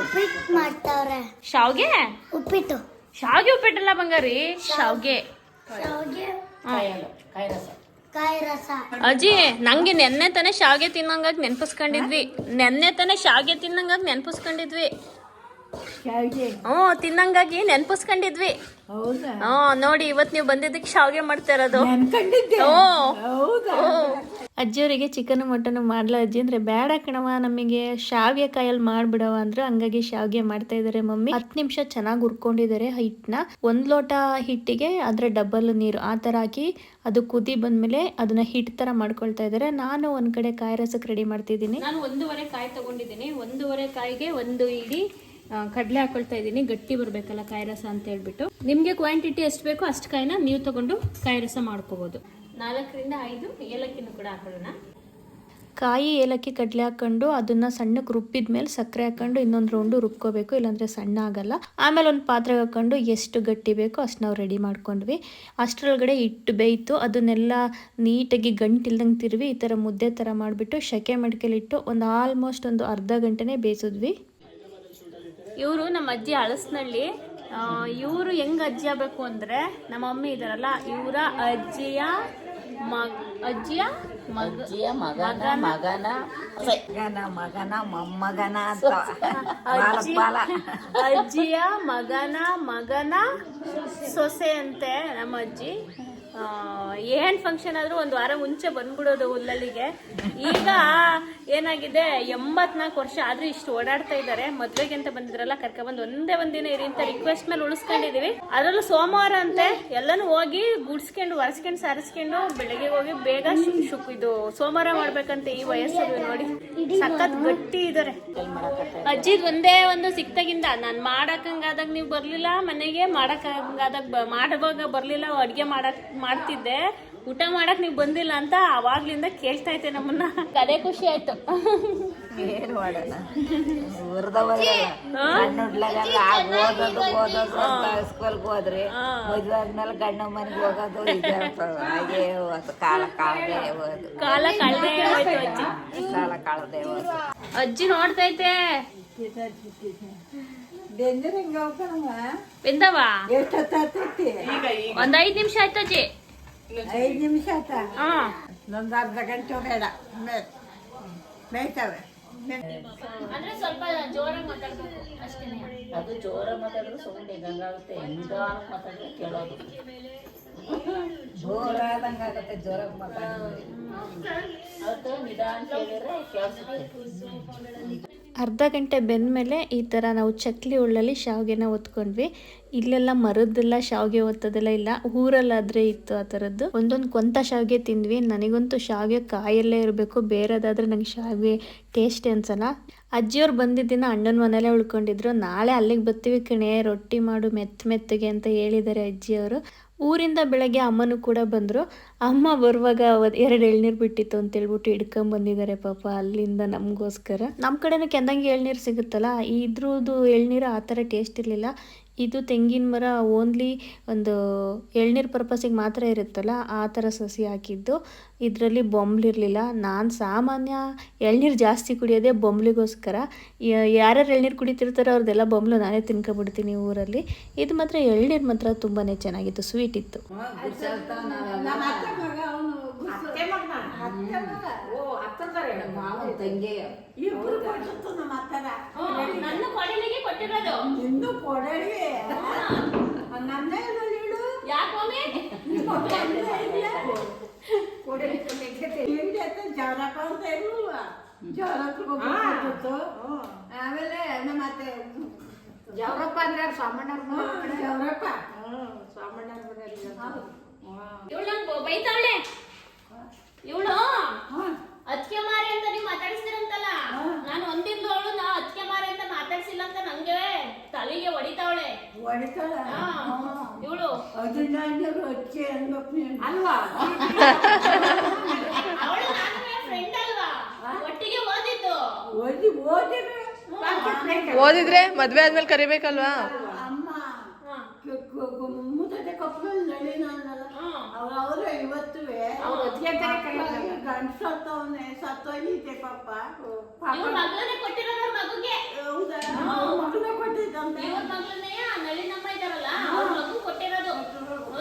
ಉಪ್ಪಿಟ್ಟು ಮಾಡ್ತಾವ್ರೆ ಶಾವ್ಗೆ? ಉಪ್ಪಿಟ್ಟು. ಶಾವ್ಗೆ ಉಪ್ಪಿಟ್ಟಲ್ಲ ಬಂಗಾರಿ? ಶಾವ್ಗೆ. ಅಜ್ಜಿ ನಂಗೆ ನೆನ್ನೆ ತಾನೇ ಶಾವ್ಗೆ ತಿನ್ನಂಗಾಗಿ ನೆನ್ಪಿಸ್ಕೊಂಡಿದ್ವಿ. ನೆನ್ನೆ ತಾನೇ ಶಾವ್ಗೆ ತಿನ್ನಂಗಾಗಿ ನೆನ್ಪಿಸ್ಕೊಂಡಿದ್ವಿ. ಹ್ಞೂ ತಿನ್ನಂಗಾಗಿ ನೆನ್ಪಿಸ್ಕೊಂಡಿದ್ವಿ. ಹ್ಮ್ ಹ್ಞೂ ನೋಡಿ ಇವತ್ತು ನೀವು ಬಂದಿದ್ದಕ್ಕೆ ಶಾವ್ಗೆ ಮಾಡ್ತಾ ಇರೋದು. ಅಜ್ಜಿಯವರಿಗೆ ಚಿಕನ್ ಮಟನ್ ಮಾಡ್ಲಾ ಅಜ್ಜಿ? ಅಂದ್ರೆ ಬೇಡ ಕಣವ ನಮಗೆ ಶಾವಿಗೆ ಕಾಯಲ್ಲಿ ಮಾಡ್ಬಿಡವ ಅಂದ್ರೆ ಹಂಗಾಗಿ ಶಾವಿಗೆ ಮಾಡ್ತಾ ಇದಾರೆ ಮಮ್ಮಿ. ಹತ್ತು ನಿಮಿಷ ಚೆನ್ನಾಗಿ ಹುರ್ಕೊಂಡಿದ್ದಾರೆ ಹಿಟ್ನ. ಒಂದ್ ಲೋಟ ಹಿಟ್ಟಿಗೆ ಅದ್ರ ಡಬಲ್ ನೀರು. ಆ ತರ ಹಾಕಿ ಅದು ಕುದಿ ಬಂದ್ಮೇಲೆ ಅದನ್ನ ಹಿಟ್ ತರ ಮಾಡ್ಕೊಳ್ತಾ ಇದ್ದಾರೆ ನಾನು ಒಂದ್ ಕಡೆ ಕಾಯಿ ರಸಕ್ಕೆ ರೆಡಿ ಮಾಡ್ತಿದ್ದೀನಿ. ನಾನು ಒಂದೂವರೆ ಕಾಯಿ ತಗೊಂಡಿದ್ದೀನಿ. ಒಂದೂವರೆ ಕಾಯಿಗೆ ಒಂದು ಇಡೀ ಕಡಲೆ ಹಾಕೊಳ್ತಾ ಇದ್ದೀನಿ. ಗಟ್ಟಿ ಬರಬೇಕಲ್ಲ ಕಾಯಿ ರಸ ಅಂತ ಹೇಳ್ಬಿಟ್ಟು. ನಿಮಗೆ ಕ್ವಾಂಟಿಟಿ ಎಷ್ಟು ಬೇಕೋ ಅಷ್ಟು ಕಾಯಿನ ನೀವು ತಗೊಂಡು ಕಾಯಿ ರಸ ಮಾಡ್ಕೋಬಹುದು ನಾಲ್ಕರಿಂದ ಐದು ಏಲಕ್ಕಿನೂ ಕೂಡ ಹಾಕೊಳ್ಳೋಣ. ಕಾಯಿ, ಏಲಕ್ಕಿ, ಕಡಲೆ ಹಾಕೊಂಡು ಅದನ್ನ ಸಣ್ಣಕ್ಕೆ ರುಬ್ಬಿದ ಮೇಲೆ ಸಕ್ಕರೆ ಹಾಕೊಂಡು ಇನ್ನೊಂದು ರೌಂಡು ರುಬ್ಕೋಬೇಕು. ಇಲ್ಲಾಂದ್ರೆ ಸಣ್ಣ ಆಗಲ್ಲ. ಆಮೇಲೆ ಒಂದು ಪಾತ್ರೆ ಹಾಕೊಂಡು ಎಷ್ಟು ಗಟ್ಟಿ ಬೇಕೋ ಅಷ್ಟು ನಾವು ರೆಡಿ ಮಾಡ್ಕೊಂಡ್ವಿ. ಅಷ್ಟರೊಳಗಡೆ ಹಿಟ್ಟು ಬೇಯಿತು. ಅದನ್ನೆಲ್ಲ ನೀಟಾಗಿ ಗಂಟಿಲ್ದಂಗೆ ತಿರುವಿ, ಈ ಥರ ಮುದ್ದೆ ಥರ ಮಾಡಿಬಿಟ್ಟು ಶಕೆ ಮಡಿಕೆಲಿಟ್ಟು ಒಂದು ಆಲ್ಮೋಸ್ಟ್ ಒಂದು ಅರ್ಧ ಗಂಟೆನೇ ಬೇಯಿಸಿದ್ವಿ. ಇವರು ನಮ್ಮ ಅಜ್ಜಿ ಅಳಸ್ನಳ್ಳಿ. ಇವರು ಹೆಂಗ್ ಅಜ್ಜಿ ಆಗಬೇಕು ಅಂದ್ರೆ ನಮ್ಮ ಮಮ್ಮಿ ಇದಾರಲ್ಲ ಇವರ ಅಜ್ಜಿಯ ಮಗ ಅಜ್ಜಿಯ ಮಗ ಅಜ್ಜಿಯ ಮಗನ ಮಗನ. ಮಗನ. ಮಗನ ಮೊಮ್ಮಗನ ಅಜ್ಜಿಯ ಮಗನ ಮಗನ ಸೊಸೆ ಅಂತೆ ನಮ್ಮ ಅಜ್ಜಿ. ಏನ್ ಫಂಕ್ಷನ್ ಆದ್ರೂ ಒಂದು ವಾರ ಮುಂಚೆ ಬಂದ್ಬಿಡೋದು ಹುಲ್ಲಲ್ಲಿಗೆ. ಈಗ ಏನಾಗಿದೆ, ಎಂಬತ್ನಾಲ್ಕು ವರ್ಷ ಆದ್ರೂ ಇಷ್ಟು ಓಡಾಡ್ತಾ ಇದ್ದಾರೆ. ಮದ್ವೆಗೆ ಅಂತ ಬಂದಿದ್ರಲ್ಲ ಕರ್ಕೊಂಡ್ಬಂದು ಒಂದೇ ಒಂದಿನ ಇರಿ ಅಂತ ರಿಕ್ವೆಸ್ಟ್ ಮೇಲೆ ಉಳಿಸ್ಕೊಂಡಿದೀವಿ. ಅದರಲ್ಲೂ ಸೋಮವಾರ ಅಂತೆ, ಎಲ್ಲಾನು ಹೋಗಿ ಗುಡ್ಸ್ಕೊಂಡು, ಒರೆಸ್ಕೊಂಡು, ಸಾರಿಸ್ಕೊಂಡು ಬೆಳಗ್ಗೆ ಹೋಗಿ ಬೇಗ ಶುಕ್ ಇದು ಸೋಮವಾರ ಮಾಡ್ಬೇಕಂತ ಈ ವಯಸ್ಸಲ್ಲಿ ನೋಡಿ. ಸಖತ್ ಗಟ್ಟಿ ಇದಾರೆ ಅಜ್ಜಿದ್ ಒಂದೇ ಒಂದು ಸಿಕ್ತಾಗಿಂದ, ನಾನ್ ಮಾಡಕ್ಕಂಗಾದಾಗ ನೀವು ಬರ್ಲಿಲ್ಲ, ಮನೆಗೆ ಮಾಡಕ್ಕಂಗಾದಾಗ ಬ- ಮಾಡುವಾಗ ಬರ್ಲಿಲ್ಲ, ಅಡ್ಗೆ ಮಾಡಕ್ ಮಾಡ್ತಿದ್ದೆ. ಊಟ ಮಾಡಕ್ ನೀವು ಬಂದಿಲ್ಲ ಅಂತ ಅವಾಗ್ಲಿಂದ ಕೇಳ್ತಾ ಇದ್ದೆ ನಮ್ಮನ್ನ. ಅದೇ ಖುಷಿ ಆಯ್ತು. ಸ್ಕೂಲ್ಗೆ ಹೋದ್ರೆ ಮದ್ವೆ ಆದ್ಮೇಲೆ ಗಂಡ ಮನೆಗೆ ಹೋಗೋದು ಇದೆ ಹಾಗೆ ಕಾಲ ಕಾಳದೇ ಕಾಲ ಕಳ್ದೆ ಹೋಯ್ತು ಅಜ್ಜಿ. ಕಾಲ ಕಾಳದೇ ಅಜ್ಜಿ ನೋಡ್ತೈತೆ ಬೆಂದವ? ಎಷ್ಟೊತ್ತೈತಿ ಒಂದ್ ಐದ್ ನಿಮಿಷ ಆಯ್ತು ಅಜ್ಜಿ. ಐದು ನಿಮಿಷ ಆಯ್ತಾ? ಹಾ. ಒಂದು ಅರ್ಧ ಗಂಟೆ ಬೇಡ. ಮೇಯ್ತವೆ. ಅಂದ್ರೆ ಸ್ವಲ್ಪ ಜೋರಾಗಿ ಮಾತಾಡ್ಬೇಕು. ಅಷ್ಟೇ ಅದು ಜೋರ ಮಾತಾಡಿದ್ರೆ ಸುಮ್ಮನೆ ಗಂಗಾಗುತ್ತೆ ನಿಧಾನ ಮಾತಾಡಿದ್ರೆ ಕೇಳೋದು. ಜೋರಾದಂಗೆ ಆಗುತ್ತೆ ಜೋರಾಗಿ ಮಾತಾಡಿದ್ರೆ. ಅದು ನಿಧಾನ ಕೇಳಿದ್ರೆ ಕೇಳಿಸುತ್ತೆ. ಅರ್ಧ ಗಂಟೆ ಬೆಂದ ಮೇಲೆ ಈ ಥರ ನಾವು ಚಕ್ಲಿ ಉಳ್ಳಲ್ಲಿ ಶಾವಿಗೆನ ಒತ್ಕೊಂಡ್ವಿ. ಇಲ್ಲೆಲ್ಲ ಮರದ್ದೆಲ್ಲ ಶಾವಿಗೆ ಒತ್ತದೆಲ್ಲ ಇಲ್ಲ. ಊರಲ್ಲಾದ್ರೆ ಇತ್ತು ಆ ಥರದ್ದು. ಒಂದೊಂದು ಕೊಂತ ಶಾವಿಗೆ ತಿಂದ್ವಿ. ನನಗಂತೂ ಶಾವಿಗೆ ಕಾಯಲ್ಲೇ ಇರಬೇಕು. ಬೇರೆದಾದ್ರೆ ನಂಗೆ ಶಾವಿಗೆ ಟೇಸ್ಟ್ ಅನ್ಸಲ್ಲ. ಅಜ್ಜಿಯವ್ರು ಬಂದಿದ್ದಿನ ಅಣ್ಣನ ಮನೇಲೆ ಉಳ್ಕೊಂಡಿದ್ರು. ನಾಳೆ ಅಲ್ಲಿಗೆ ಬರ್ತೀವಿ ಕಣೆ. ರೊಟ್ಟಿ ಮಾಡು ಮೆತ್ತ ಮೆತ್ತಗೆ ಅಂತ ಹೇಳಿದ್ದಾರೆ ಅಜ್ಜಿಯವರು. ಊರಿಂದ ಬೆಳಗ್ಗೆ ಅಮ್ಮನೂ ಕೂಡ ಬಂದರು. ಅಮ್ಮ ಬರುವಾಗ ಎರಡು ಎಳ್ನೀರು ಬಿಟ್ಟಿತ್ತು ಅಂತ ಹೇಳ್ಬಿಟ್ಟು ಹಿಡ್ಕೊಂಡ್ ಬಂದಿದ್ದಾರೆ ಪಾಪ ಅಲ್ಲಿಂದ ನಮಗೋಸ್ಕರ. ನಮ್ಮ ಕಡೆನೂ ಕೆಂದಂಗೆ ಎಳ್ನೀರು ಸಿಗುತ್ತಲ್ಲ? ಇದ್ರದ್ದು ಎಳ್ನೀರು ಆ ಥರ ಟೇಸ್ಟ್ ಇರಲಿಲ್ಲ. ಇದು ತೆಂಗಿನ ಮರ ಓನ್ಲಿ ಒಂದು ಎಳ್ನೀರು ಪರ್ಪಸಿಗೆ ಮಾತ್ರ ಇರುತ್ತಲ್ಲ ಆ ಥರ ಸಸಿ ಹಾಕಿದ್ದು ಇದರಲ್ಲಿ ಬೊಂಬ್ಲಿರಲಿಲ್ಲ ನಾನು ಸಾಮಾನ್ಯ ಎಳ್ನೀರು ಜಾಸ್ತಿ ಕುಡಿಯೋದೇ ಬೊಂಬ್ಲಿಗೋಸ್ಕರ ಯಾರ್ಯಾರು ಎಳ್ನೀರು ಕುಡಿತಿರ್ತಾರೋ ಅವ್ರದ್ದೆಲ್ಲ ಬೊಂಬ್ಲು ನಾನೇ ತಿನ್ಕೊಬಿಡ್ತೀನಿ ಊರಲ್ಲಿ ಇದು ಮಾತ್ರ ಎಳ್ನೀರು ಮಾತ್ರ ತುಂಬಾ ಚೆನ್ನಾಗಿತ್ತು ಸ್ವೀಟ್ ಇತ್ತು ತಂಗಿ ನನ್ನ ಕೊಡಲಿಗೆ ಕೊಟ್ಟಿರೋದು. ಇನ್ನು ಕೊಡಲಿ. ನನ್ನೇ ಇಡು. ಯಾಕೊಮ್ಮೆ ಜವರಪ್ಪ ಅಂತ ಇಲ್ವ ಜವರಪ್ಪ ಆಮೇಲೆ ನಮ್ಮ ಅತ್ತೆ ಜವರಪ್ಪ ಅಂದ್ರೆ ಸಾಮಾನ್ಯರ ಜವರಪ್ಪ ಮನೆಯಲ್ಲಿ ಇವಳು ಬೈತಾವಳೆ ಇವಳು? ಅದ್ಕೆ ಮಾರಿ ಅಂತ ನೀವು ಮಾತಾಡಿಸ್ತೀರಂತಲ್ಲ ನಾನು ಒಂದಿದ್ಲು ಅವಳು ನಾ ಅದ್ಕೆ ಮಾರಿ ಅಂತ ಮಾತಾಡ್ಸಿಲ್ಲ ಅಂತ ನಂಗೆ ತಲೆಗೆ ಹೊಡಿತಾವಳೆ. ಹೊಡಿತಾಳ? ಇವಳು. ಅನ್ಬೇಕು ನೀನು? ಅಲ್ವಾ? ಅವಳು ಫ್ರೆಂಡ್ ಅಲ್ವಾ? ಒಟ್ಟಿಗೆ ಓದಿದ್ದು. ಓದಿ ಓದಿದ್ರೆ ಓದಿದ್ರೆ ಮದ್ವೆ ಆದ್ಮೇಲೆ ಕರಿಬೇಕಲ್ವಾ? ಅಮ್ಮ. ಪಾಪ ಇವ್ರ ಮಗಳನ್ನೇ ಕೊಟ್ಟಿರೋದ್ರ ಮಗುಗೆ. ಹೌದಾ? ಮಗನ ಕೊಟ್ಟಿದ್ದಂತೆ? ಇವ್ರ ಮಗಳನ್ನೇ ನಳಿನಮ್ಮ ಇದಾರಲ್ಲ ಅವ್ರ ಮಗು ಕೊಟ್ಟಿರೋದು.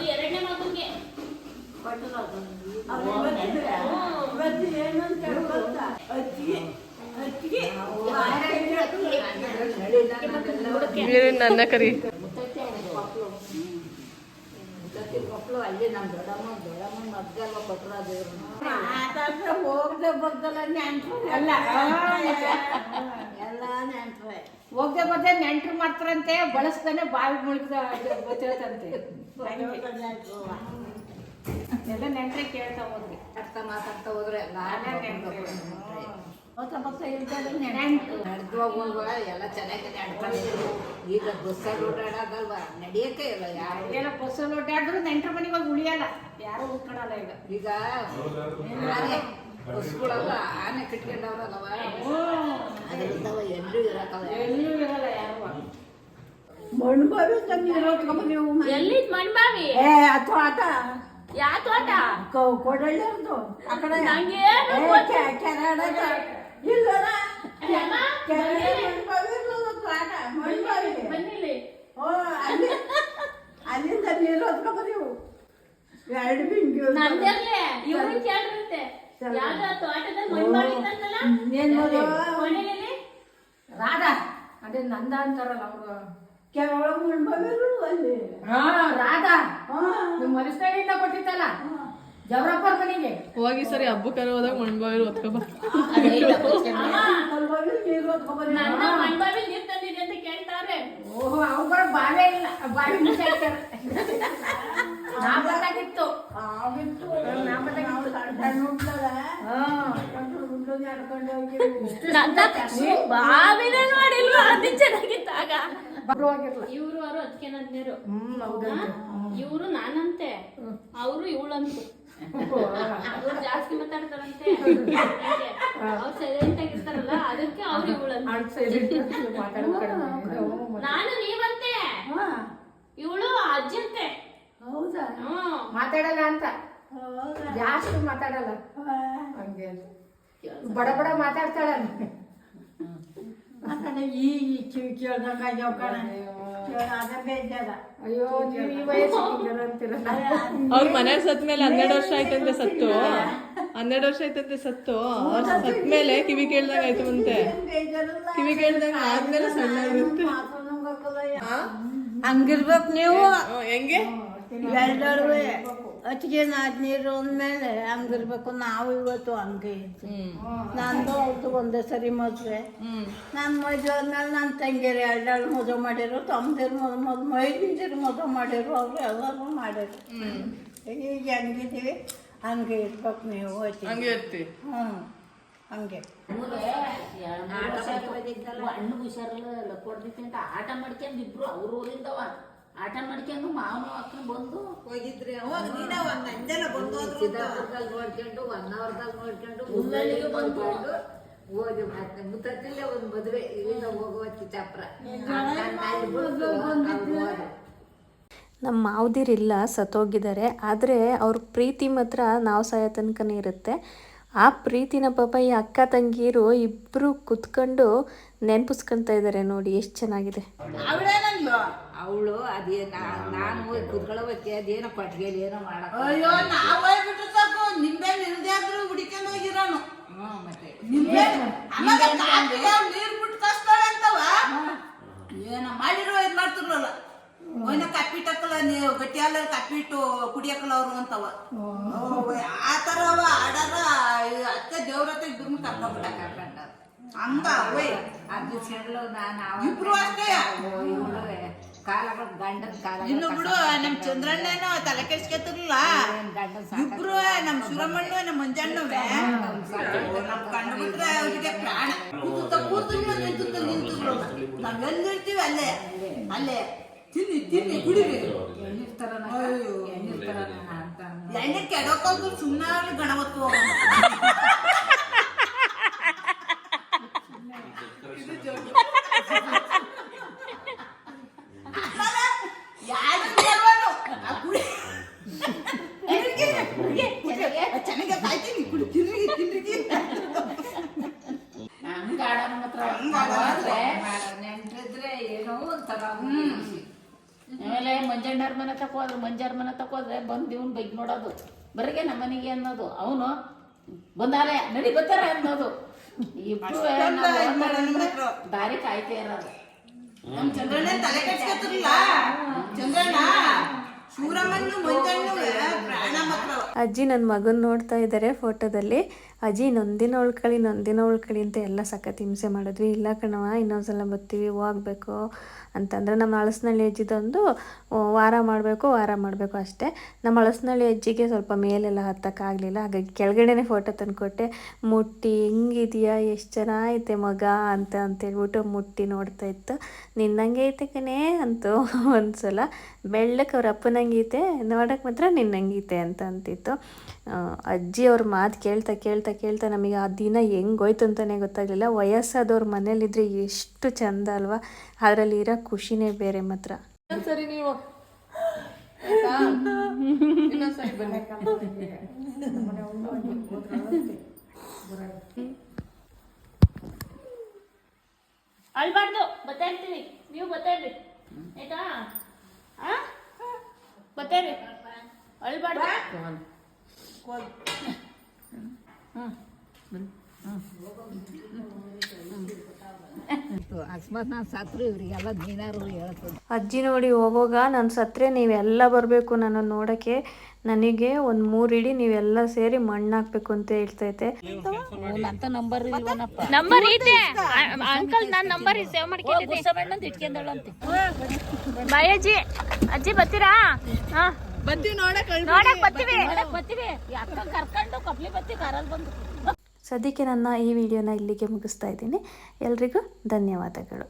ಎರಡನೇ ಮಗುಗೆ. ಅವ್ರು ಇವತ್ತಿದ್ರೆ ಇವತ್ತು ಏನಂತ ಗೊತ್ತಾ? ಅಜ್ಜಿಗೆ ಅಜ್ಜಿಗೆ ನೀನು ನನ್ನ ಕರಿ ಮಕ್ಕಳು ಅಲ್ಲಿ ನಮ್ಮ ದೊಡ್ಡಮ್ಮ ಕೊಟ್ಟರು ದೇವ್ರು ಮಾತಾಡ್ರೆ ಹೋಗದೆ ಬರ್ದಲ್ಲ ನೆಂಟ್ರು. ಎಲ್ಲ ಎಲ್ಲ ನೆಂಟ್ರೆ. ಹೋಗದೆ ಬರ್ದೆ ನೆಂಟ್ರು ಮಾಡ್ತಾರಂತೆ ಬಳಸ್ತಾನೆ ಬಾವಿ ಮುಳುಗ್ದ ಗೊತ್ತಿರತ್ತಂತೆ ಎಲ್ಲ ನೆಂಟ್ರೆ ಕೇಳ್ತಾ ಹೋದ್ರಿ. ಅರ್ಥ ಮಾತಾಡ್ತಾ ಹೋದ್ರೆ ನಾನೇ ನೆಂಟ್ರು. ಎಲ್ಲ ಚೆನ್ನಾಗಿ ನಡ್ಕೊಂಡಿದ್ರು ಈಗ ಬಸ್ಸಲ್ಲಿ ಓಡಾಡೋದಲ್ವಾ? ನಡೆಯಕ್ಕೆ ಇಲ್ಲ ಯಾರಿಗೆಲ್ಲ ಎಲ್ಲ ಬಸ್ಸಲ್ಲಿ ಓಡಾಡಿದ್ರು ನೆಂಟ್ರ ಮನೆಗೆ ಉಳಿಯಲ್ಲ. ಯಾರು ಉಳ್ಕೊಳಲ್ಲ ಈಗ. ಈಗ ಆನೆ ಬಸ್ಗಳೆಲ್ಲ ಆನೆ ಕಟ್ಕೊಂಡವ್ರಲ್ಲವ ಎಲ್ಲೂ ಇರಕ್ಕಲ್ಲ. ಎಲ್ಲೂ ಇರಲ್ಲ ಯಾರು. ಮಣ್ಬಾವಿ ಏ ಅಥವಾ ಆಟ. ತೋಟ ಆ ಕಡೆ. ಕೆರೆ ಮಣ್ಣು ಮಣ್ಣು ಅಲ್ಲಿಂದ ನೀರು ಹೊತ್ಕೊಂಬ ನೀವು ಎರಡು ಬಿಂಗಿ ನಂದಿರ್ಲಿ ಇವ್ರು ಕೇಳಿರುತ್ತೆ ಯಾವ್ದೋ ತೋಟದಲ್ಲಿ ಮನೇಲಿ ರಾಧಾ ಅದೇ ನಂದ ಅಂತಾರಲ್ಲ ಅವರು ಕೆರೆ ಮಣ್ಣು ಬಾವಿ ಅಲ್ಲಿ ಹಾ ರಾಧಾ ಹಾ ನಿಮ್ ಮನಸ್ಸಿನಾಗಿಂದ ಕೊಟ್ಟಿತ್ತಲ್ಲ ಹೋಗಿ ಸರಿ ಹಬ್ಬಕ್ಕಾರ ಹೋದಾಗ ಮಣ್ಬಾವಿರು ಹೊತ್ಕೊಬ. ಮಣ್ಣು ಬಾವಿ ನೀರು ಹೊತ್ಕೊಂಬ ನನ್ನ ಮಣ್ಬಾವಿ ನೀರ್ ತಂದಿದೆ ಅಂತ ಕೇಳ್ತಾರೆ. ಓಹೋ ಅವುಗಳ ಬಾವೇ ಇಲ್ಲ ಬಾವಿ ಮುಚ್ಚಾಕ್ತಾರೆ ನಾ ಬಂದಾಗಿತ್ತು ಆಗಿತ್ತು ನಾ ಬಂದಾಗಿತ್ತು ಸಣ್ಣ ಹುಡ್ಲದ ಹಾ ಹುಡ್ಲು ನಡ್ಕೊಂಡು ಹೋಗಿ ನನ್ನ ಬಾವಿನೇ ನೋಡಿಲ್ವಾ ಅದು ಚೆನ್ನಾಗಿತ್ತಾಗ ಇವ್ರು ಅವರು ಅದಕ್ಕೆ ಹೌದಂತೆ ಇವ್ರು ನಾನಂತೆ. ಅವರು ಇವಳಂತೆ. ಜಾಸ್ತಿ ಮಾತಾಡ್ತಾರಂತೆ. ಅವ್ರು ಸೈಲೆಂಟ್ ಆಗಿರ್ತಾರಲ್ಲ ಅದಕ್ಕೆ ಅವ್ರು ಇವಳು ನಾನು ನೀವಂತೆ. ಹಾ. ಇವಳು ಅಜ್ಜಂತೆ. ಹೌದಾ? ಮಾತಾಡಲ್ಲ ಅಂತ? ಜಾಸ್ತಿ ಮಾತಾಡಲ್ಲ? ಹಾ. ಹಂಗೆ ಬಡ ಬಡ ಮಾತಾಡ್ತಾಳ. ಈ ಕೇಳ್ದಂಗ ಯಾವ ಬೇಜಾರ ಅಯ್ಯೋ ನೀವು ಈ ವಯಸ್ಸಿಗೆ ಅಂತೀರಲ್ಲ. ಅವ್ರ ಮನೆ ಸತ್ ಮೇಲೆ ಹನ್ನೆರಡು ವರ್ಷ ಆಯ್ತಂತೆ ಸತ್ತು. ಹನ್ನೆರಡು ವರ್ಷ ಆಯ್ತಂತೆ ಸತ್ತು. ಅವ್ರ ಸತ್ ಮೇಲೆ ಕಿವಿ ಕೇಳ್ದಾಗ ಆಯ್ತು ಅಂತೆ. ಕಿವಿ ಕೇಳ್ದಂಗ ಆದ್ಮೇಲೆ ಸಣ್ಣ ಆಗಿರುತ್ತೆ ಹಂಗಿರ್ಬೇಕು ನೀವು. ಹೆಂಗೆ? ಎರಡರೂ ಅಚ್ಚಿಗೆ ನೀರು ಅಂದ್ಮೇಲೆ ಹಂಗಿರ್ಬೇಕು. ನಾವು ಇವತ್ತು ಹಂಗೆ ಇದ್ವಿ. ನಂದು ಆಯ್ತು ಒಂದೇ ಸರಿ ಮದುವೆ. ನನ್ನ ಮದುವೆ ಆದ್ಮೇಲೆ ನನ್ನ ತಂಗಿಯರು ಎರಡೆರಡು ಮದುವೆ ಮಾಡಿರು ತಮ್ಮದಿರು ಮದುವೆ ಮದುವೆ ಮೈದಿಂದಿರು ಮದುವೆ ಮಾಡಿರು ಅವರು ಎಲ್ಲರೂ ಮಾಡಿರು ಈಗ ಹೆಂಗಿದ್ದೀವಿ? ಹಂಗೆ ಇರ್ಬೇಕು ನೀವು ಹಂಗೆ ಇರ್ತೀವಿ ಹ್ಞೂ ಹಂಗೆ. ಹಣ್ಣು ಹುಷಾರಲ್ಲ ಕೊಡ್ದಿತ್ತು ಅಂತ ಆಟ ಮಾಡ್ಕೊಂಡು ಇಬ್ರು ಅವ್ರ ಊರಿಂದವ ಆಟ ಮಾಡ್ಕೊಂಡು ಮಾವನ ಹಾಕೊಂಡು ಬಂದು ಹೋಗಿದ್ರಿ ಸಿದ್ದಾಪುರದಲ್ಲಿ ನೋಡ್ಕೊಂಡು ಒನ್ ಅವರ್ದಲ್ಲಿ ನೋಡ್ಕೊಂಡು ಮುಲ್ಲಳ್ಳಿಗೆ ಬಂದ್ಕೊಂಡು ಹೋಗಿ ಮತ್ತೆ ಮುತ್ತತ್ತಿಲ್ಲೇ ಒಂದು ಮದುವೆ ಇಲ್ಲಿಂದ ಹೋಗುವ ಚಿತ್ತಾಪುರ ನಮ್ಮ ಮಾವದಿರ್ ಇಲ್ಲ ಹೋದ್ವಿ. ನಮ್ಮ ಮಾವದಿರಿಲ್ಲ ಸತ್ತೋಗಿದ್ದಾರೆ. ಆದರೆ ಅವ್ರ ಪ್ರೀತಿ ಮಾತ್ರ ನಾವು ಸಾಯೋ ತನಕನೇ ಇರುತ್ತೆ. ಆ ಪ್ರೀತಿನ ಪಾಪ ಈ ಅಕ್ಕ ತಂಗಿಯರು ಇಬ್ಬರು ಕುತ್ಕೊಂಡು ನೆನಪಿಸ್ಕೊತಾ ಇದ್ದಾರೆ ನೋಡಿ ಎಷ್ಟು ಚೆನ್ನಾಗಿದೆ. ಅವಳು ಅದೇನ ನಾನು ಹೋಗಿ ಬಗ್ಗೆ ಅದೇನೋ ಪಟ್ಗೆಲಿ ಏನೋ ಮಾಡಕ್ ಅಯ್ಯೋ ನಾವು ಹೋಗ್ಬಿಟ್ರೆ ಸಾಕು. ನಿಂಬೆ ನಿಲ್ದೇ ಆದ್ರೂ ಹುಡಿಕೊಂಡು ಹೋಗಿರೋನು. ಹ್ಮ್ ಮತ್ತೆ. ನಿಂಬೆ ಆಮೇಲೆ ಕಾಪಿಗೆ ಅವ್ನ್ ನೀರ್ ಬಿಟ್ಟು ಕಸ್ತಾಳೆ ಅಂತವ? ಏನ ಮಾಡಿರೋ ಇದ್ ಮಾಡ್ತಿರ್ಲಲ್ಲ. ಒಯ್ನ ಕಪ್ಪಿ ಟಕ್ಕಲ್ಲ ನೀವು ಗಟ್ಟಿ ಹಾಲ ಕಪ್ಪಿ ಇಟ್ಟು ಕುಡಿಯಕ್ಕಲ್ಲ ಅವ್ರು ಅಂತವ. ಆ ತರ ಅವ ಆಡಾರ ಅತ್ತೆ ದೇವ್ರ ಹತ್ರ ಇಬ್ಬರು ಕರ್ಕೊಂಡ್ಬಿಡ ಕರ್ಕೊಂಡವ್ರು. ಹಂಗ ಅವೇ ಅದು ಸೆಡ್ಲು ನಾನು ಇಬ್ರು ಅಷ್ಟೇ. ಇವಳು ಕಾಲಗಳು ಗಂಡನ ಕಾಲ ಇನ್ನು ಬಿಡು ನಮ್ ಚಂದ್ರಣ್ಣೇನೋ ತಲೆ ಕೆಡ್ಸ್ಕೊತಿರ್ಲಿಲ್ಲ. ಇಬ್ರು ನಮ್ ಸುರಮಣ್ಣು ನಮ್ ಮಂಜಣ್ಣವೇ. ನಮ್ ಕಣ್ಣು ಬಿಟ್ರೆ ಅವ್ರಿಗೆ ಪ್ರಾಣ. ಕೂತ ಕೂತು ನಿಂತು ನಿಂತು ನಾವೆಲ್ಲಿರ್ತೀವಿ ಅಲ್ಲೇ. ಅಲ್ಲೇ. ತಿನ್ನಿ ತಿನ್ನಿ ಕುಡಿರಿ. ಎಣ್ಣಿರ್ತಾರನ ಎಣ್ಣಿರ್ತಾರನ ಅಂತ ಎಣ್ಣೆ ಸುಮ್ಮನೆ ಗಣವತ್ತು ಹೋಗೋಣ ಯಾರು ದೇವರು? ಆ ಕುಡಿ ತಿರ್ಗಿ, ಕುಡಿ, ಕುಡಿ. ಚೆನ್ನಾಗಿ ಕಾಯ್ತೀನಿ ಕುಡಿ ತಿರ್ಗಿ ತಿರ್ಗಿ ಆಮೇಲೆ ಮಂಜಣ್ಣವ್ರ ಮನೆ ತಕೋದ್ರೆ ಮಂಜಾರ ತಕೋದ್ರೆ ಬಂದು ಇವನ್ ಬೈಕ್ ನೋಡೋದು. ಬರಗೆ ನಮ್ಮ ಮನೆಗೆ ಅನ್ನೋದು. ಅವನು ಬಂದಾರೆ ನಡಿ ಬರ್ತಾರ ಅನ್ನೋದು. ಇಬ್ರು ದಾರಿ ಕಾಯ್ತಾ ಇರೋದು. ನಮ್ ಚಂದ್ರಣ್ಣ ತಲೆ ಕೆಡ್ಸ್ಕೊತಿರ್ಲಿಲ್ಲ. ಚಂದ್ರಣ್ಣ ಶಿವರಾಮನ್ನು ಮಂಜಣ್ಣು ಪ್ರಾಣ ಮಕ್ಕಳು. ಅಜ್ಜಿ ನನ್ನ ಮಗನ ನೋಡ್ತಾ ಇದ್ದಾರೆ ಫೋಟೋದಲ್ಲಿ ಅಜ್ಜಿ ನೊಂದಿನ ಉಳ್ಕಳಿ ನೊಂದಿನ ಉಳ್ಕಳಿ ಅಂತ ಎಲ್ಲ ಸಖತ್ ಹಿಂಸೆ ಮಾಡಿದ್ವಿ. ಇಲ್ಲ ಕಣವ ಇನ್ನೊಂದ್ಸಲ ಬರ್ತೀವಿ, ಹೋಗ್ಬೇಕು ಅಂತಂದ್ರೆ ನಮ್ಮ ಹಳಸ್ನಳ್ಳಿ ಅಜ್ಜಿದೊಂದು ವಾರ ಮಾಡಬೇಕು ವಾರ ಮಾಡಬೇಕು ಅಷ್ಟೇ. ನಮ್ಮ ಹಳಸ್ನಳ್ಳಿ ಅಜ್ಜಿಗೆ ಸ್ವಲ್ಪ ಮೇಲೆಲ್ಲ ಹತ್ತಕ್ಕಾಗಲಿಲ್ಲ. ಹಾಗಾಗಿ ಕೆಳಗಡೆನೆ ಫೋಟೋ ತಂದುಕೊಟ್ಟೆ. ಮುಟ್ಟಿ, ಹೆಂಗಿದೆಯಾ? ಎಷ್ಟು ಚೆನ್ನಾಗೈತೆ ಮಗ? ಅಂತ ಅಂತೇಳ್ಬಿಟ್ಟು ಮುಟ್ಟಿ ನೋಡ್ತಾ ಇತ್ತು. ನಿನ್ನಂಗೆ ಐತೆ ಕಣೇ ಅಂತು ಒಂದ್ಸಲ. ಬೆಳ್ಳಕ್ಕೆ ಅವ್ರ ಅಪ್ಪನಂಗೈತೆ ನೋಡಕ್ಕೆ ಮಾತ್ರ ನಿನ್ನಂಗೈತೆ ಅಂತ ಅಂತಿತ್ತು. ಅಜ್ಜಿ ಅವ್ರ ಮಾತು ಕೇಳ್ತಾ ಕೇಳ್ತಾ ಕೇಳ್ತಾ ನಮಗೆ ಆ ದಿನ ಹೆಂಗೋಯ್ತು ಅಂತಲೇ ಗೊತ್ತಾಗಲಿಲ್ಲ. ವಯಸ್ಸಾದವ್ರ ಮನೇಲಿದ್ರೆ ಎಷ್ಟು ಚಂದ ಅಲ್ವಾ? ಅದರಲ್ಲಿ ಇರೋ ಖುಷಿನೇ ಬೇರೆ ಮಾತ್ರ. ಸರಿ ನೀವು. ಅಳ್ಬಾರ್ದು ಬರ್ತಾ ಇರ್ತೀವಿ ನೀವು ಬರ್ತಾ ಇರ್ರಿ. ಆಯ್ತಾ? ಬರ್ತಾ ಇರ್ರಿ. ಅಳ್ಬಾರ್ದು. ಅಜ್ಜಿ ನೋಡಿ ಹೋಗೋಗ ನಾನು ಸತ್ರೆ ನೀವೆಲ್ಲ ಬರಬೇಕು ನಾನು ನೋಡಕ್ಕೆ. ನನಗೆ ಒಂದು ಮೂರು ಇಡಿ ನೀವೆಲ್ಲ ಸೇರಿ ಮಣ್ಣು ಹಾಕ್ಬೇಕು ಅಂತ ಹೇಳ್ತೈತೆ. ನಂಬರ್ ಇಲ್ವನಪ್ಪ ನಂಬರ್ ಐತೆ ಅಂಕಲ್ ನಾನು ನಂಬರ್ ಸೇವ್ ಮಾಡ್ಕೊಂಡಿದ್ದೆ ಇಟ್ಕೊಂಡಳಂತೆ. ಬಾಯ್ ಅಜ್ಜಿ. ಅಜ್ಜಿ ಬರ್ತೀರಾ? ಹಾ. ಬರ್ತೀವಿ ನೋಡಕ್ ನೋಡಕ್ ಬರ್ತೀವಿ ಬರ್ತೀವಿ ಅಕ್ಕ ಕರ್ಕೊಂಡು ಕಪ್ಲಿ ಬರ್ತೀವಿ ಕಾರಲ್ಲಿ ಬಂದು ಸದ್ಯಕ್ಕೆ ನನ್ನ ಈ ವಿಡಿಯೋನ ಇಲ್ಲಿಗೆ ಮುಗಿಸ್ತಾ ಇದ್ದೀನಿ. ಎಲ್ರಿಗೂ ಧನ್ಯವಾದಗಳು.